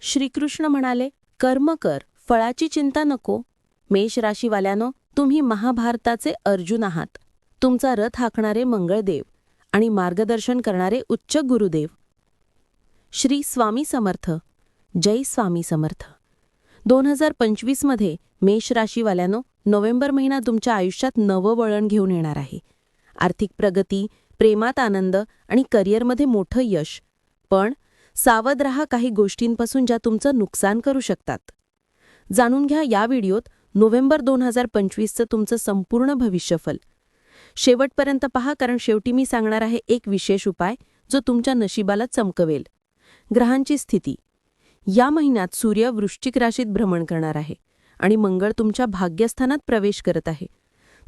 श्रीकृष्ण म्हणाले कर्म कर फळाची चिंता नको. मेष राशीवाल्यानो तुम्ही महाभारताचे अर्जुन आहात. तुमचा रथ हाकणारे मंगळदेव आणि मार्गदर्शन करणारे उच्च गुरुदेव. श्री स्वामी समर्थ. जय स्वामी समर्थ. दोन हजार पंचवीसमध्ये मेष राशीवाल्यानो नोव्हेंबर महिना तुमच्या आयुष्यात नवं वळण घेऊन येणार आहे. आर्थिक प्रगती प्रेमात आनंद आणि करिअरमध्ये मोठं यश. पण सावध रहा काही गोष्टींपासून ज्या तुमचं नुकसान करू शकतात. जाणून घ्या या व्हिडिओत नोव्हेंबर दोन हजार पंचवीसचं तुमचं संपूर्ण भविष्यफल. शेवटपर्यंत पहा कारण शेवटी मी सांगणार आहे एक विशेष उपाय जो तुमच्या नशिबाला चमकवेल. ग्रहांची स्थिती. या महिन्यात सूर्य वृश्चिक राशीत भ्रमण करणार आहे आणि मंगळ तुमच्या भाग्यस्थानात प्रवेश करत आहे.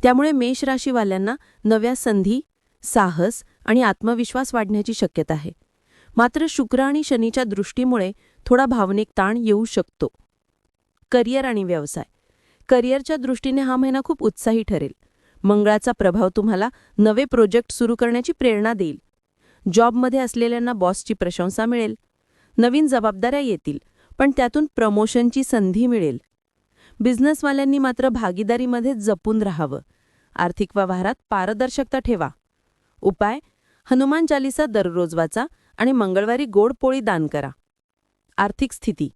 त्यामुळे मेष राशीवाल्यांना नव्या संधी साहस आणि आत्मविश्वास वाढण्याची शक्यता आहे. मात्र शुक्र आणि शनीच्या दृष्टीमुळे थोडा भावनिक ताण येऊ शकतो. करिअर आणि व्यवसाय. करिअरच्या दृष्टीने हा महिना खूप उत्साही ठरेल. मंगळाचा प्रभाव तुम्हाला नवे प्रोजेक्ट सुरू करण्याची प्रेरणा देईल. जॉबमध्ये असलेल्यांना बॉसची प्रशंसा मिळेल. नवीन जबाबदाऱ्या येतील पण त्यातून प्रमोशनची संधी मिळेल. बिझनेसवाल्यांनी मात्र भागीदारीमध्ये जपून राहावं. आर्थिक व्यवहारात पारदर्शकता ठेवा. उपाय हनुमान चालिसा दररोज वाचा आणि मंगळवारी गोड पोळी दान करा. आर्थिक स्थिती.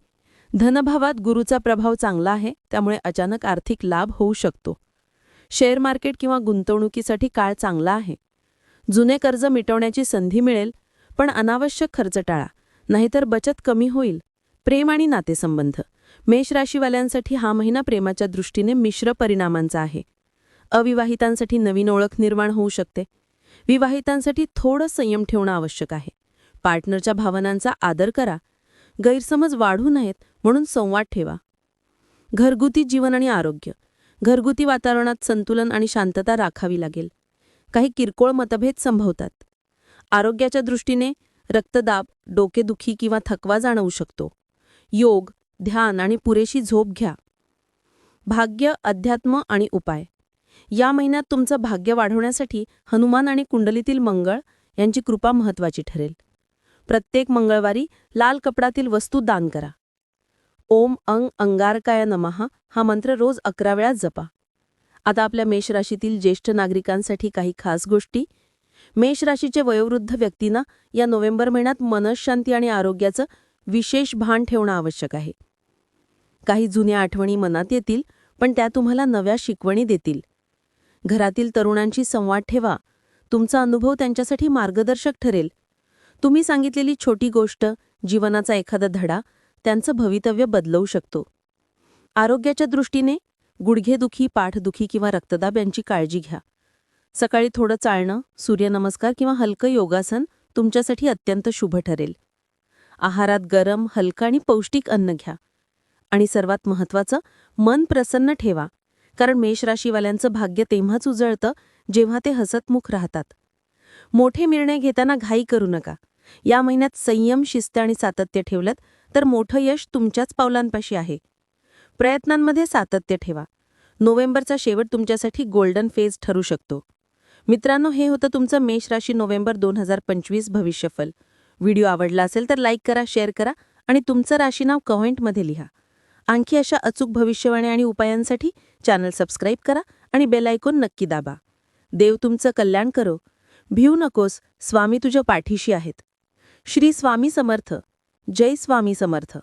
धनभावात गुरुचा प्रभाव चांगला आहे त्यामुळे अचानक आर्थिक लाभ होऊ शकतो. शेअर मार्केट किंवा गुंतवणुकीसाठी काळ चांगला आहे. जुने कर्ज मिटवण्याची संधी मिळेल पण अनावश्यक खर्च टाळा नाहीतर बचत कमी होईल. प्रेम आणि नातेसंबंध. मेष राशीवाल्यांसाठी हा महिना प्रेमाच्या दृष्टीने मिश्र परिणामांचा आहे. अविवाहितांसाठी नवीन ओळख निर्माण होऊ शकते. विवाहितांसाठी थोडं संयम ठेवणं आवश्यक आहे. पार्टनरच्या भावनांचा आदर करा. गैरसमज वाढू नयेत म्हणून संवाद ठेवा. घरगुती जीवन आणि आरोग्य. घरगुती वातावरणात संतुलन आणि शांतता राखावी लागेल. काही किरकोळ मतभेद संभवतात. आरोग्याच्या दृष्टीने रक्तदाब डोकेदुखी किंवा थकवा जाणवू शकतो. योग ध्यान आणि पुरेशी झोप घ्या. भाग्य अध्यात्म आणि उपाय. या महिन्यात तुमचं भाग्य वाढवण्यासाठी हनुमान आणि कुंडलीतील मंगळ यांची कृपा महत्वाची ठरेल. प्रत्येक मंगळवारी लाल कपडातील वस्तू दान करा. ओम अंग अंगारकाय नमहा हा मंत्र रोज अकरा वेळा जपा. आता आपल्या मेषराशीतील ज्येष्ठ नागरिकांसाठी काही खास गोष्टी. मेषराशीचे वयोवृद्ध व्यक्तींना या नोव्हेंबर महिन्यात मनशांती आणि आरोग्याचं विशेष भान ठेवणं आवश्यक आहे. काही जुन्या आठवणी मनात येतील पण त्या तुम्हाला नव्या शिकवणी देतील. घरातील तरुणांशी संवाद ठेवा. तुमचा अनुभव त्यांच्यासाठी मार्गदर्शक ठरेल. तुम्ही सांगितलेली छोटी गोष्ट जीवनाचा एखादा धडा त्यांचं भवितव्य बदलवू शकतो. आरोग्याच्या दृष्टीने गुडघेदुखी पाठदुखी किंवा रक्तदाब यांची काळजी घ्या. सकाळी थोडं चालणं सूर्यनमस्कार किंवा हलकं योगासन तुमच्यासाठी अत्यंत शुभ ठरेल. आहारात गरम हलकं आणि पौष्टिक अन्न घ्या. आणि सर्वात महत्त्वाचं मन प्रसन्न ठेवा. कारण मेष राशीवाल्यांचं भाग्य तेव्हाच उजळतं जेव्हा ते हसतमुख राहतात. मोठे निर्णय घेताना घाई करू नका. या महिन्यात संयम शिस्त आणि सातत्य ठेवलं तर मोठं यश तुमच्याच पावलांपाशी आहे. प्रयत्नांमध्ये सातत्य ठेवा. नोव्हेंबरचा शेवट तुमच्यासाठी गोल्डन फेज ठरू शकतो. मित्रांनो हे होतं तुमचं मेष राशी नोव्हेंबर दोन हजार पंचवीस भविष्यफल. व्हिडिओ आवडला असेल तर लाईक करा शेअर करा आणि तुमचं राशीनाव कमेंटमध्ये लिहा. आणखी अशा अचूक भविष्यवाणी आणि उपायांसाठी चॅनल सबस्क्राईब करा आणि बेल आयकॉन नक्की दाबा. देव तुमचं कल्याण करो. भिऊ नकोस स्वामी तुझ्या पाठीशी आहेत. श्री स्वामी समर्थ. जय स्वामी समर्थ.